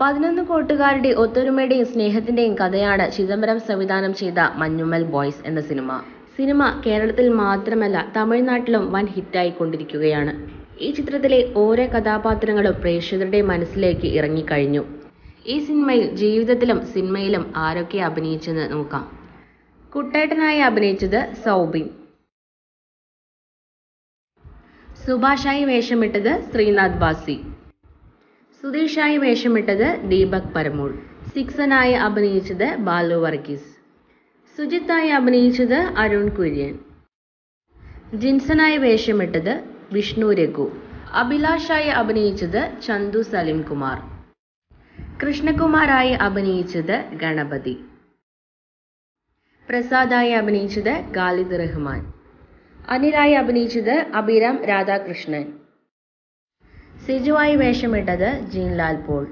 പതിനൊന്ന് കോട്ടുകാരുടെ ഒത്തൊരുമയുടെയും സ്നേഹത്തിന്റെയും കഥയാണ് ചിദംബരം സംവിധാനം ചെയ്ത മഞ്ഞുമ്മൽ ബോയ്സ് എന്ന സിനിമ. സിനിമ കേരളത്തിൽ മാത്രമല്ല തമിഴ്നാട്ടിലും വൻ ഹിറ്റായിക്കൊണ്ടിരിക്കുകയാണ്. ഈ ചിത്രത്തിലെ ഓരോ കഥാപാത്രങ്ങളും പ്രേക്ഷകരുടെ മനസ്സിലേക്ക് ഇറങ്ങിക്കഴിഞ്ഞു. ഈ സിനിമയിൽ ജീവിതത്തിലും സിനിമയിലും ആരൊക്കെ അഭിനയിച്ചെന്ന് നോക്കാം. കുട്ടേട്ടനായി അഭിനയിച്ചത് സൗബിൻ. സുഭാഷായി വേഷമിട്ടത് ശ്രീനാഥ് ബാസി. സുധീഷായി വേഷമിട്ടത് ദീപക് പരമൂൾ. സിക്സനായി അഭിനയിച്ചത് ബാലു വർഗീസ്. സുജിത്തായി അഭിനയിച്ചത് അരുൺ കുര്യൻ. ജിൻസനായി വേഷമിട്ടത് വിഷ്ണു രഘു. അഭിലാഷായി അഭിനയിച്ചത് ചന്തു സലിം കുമാർ. കൃഷ്ണകുമാറായി അഭിനയിച്ചത് ഗണപതി. പ്രസാദായി അഭിനയിച്ചത് ഖാലിദ് റഹ്മാൻ. അനിലായി അഭിനയിച്ചത് അഭിരാം രാധാകൃഷ്ണൻ. സിജുവായി വേഷമിട്ടത് ജീൻലാൽ പോൾ.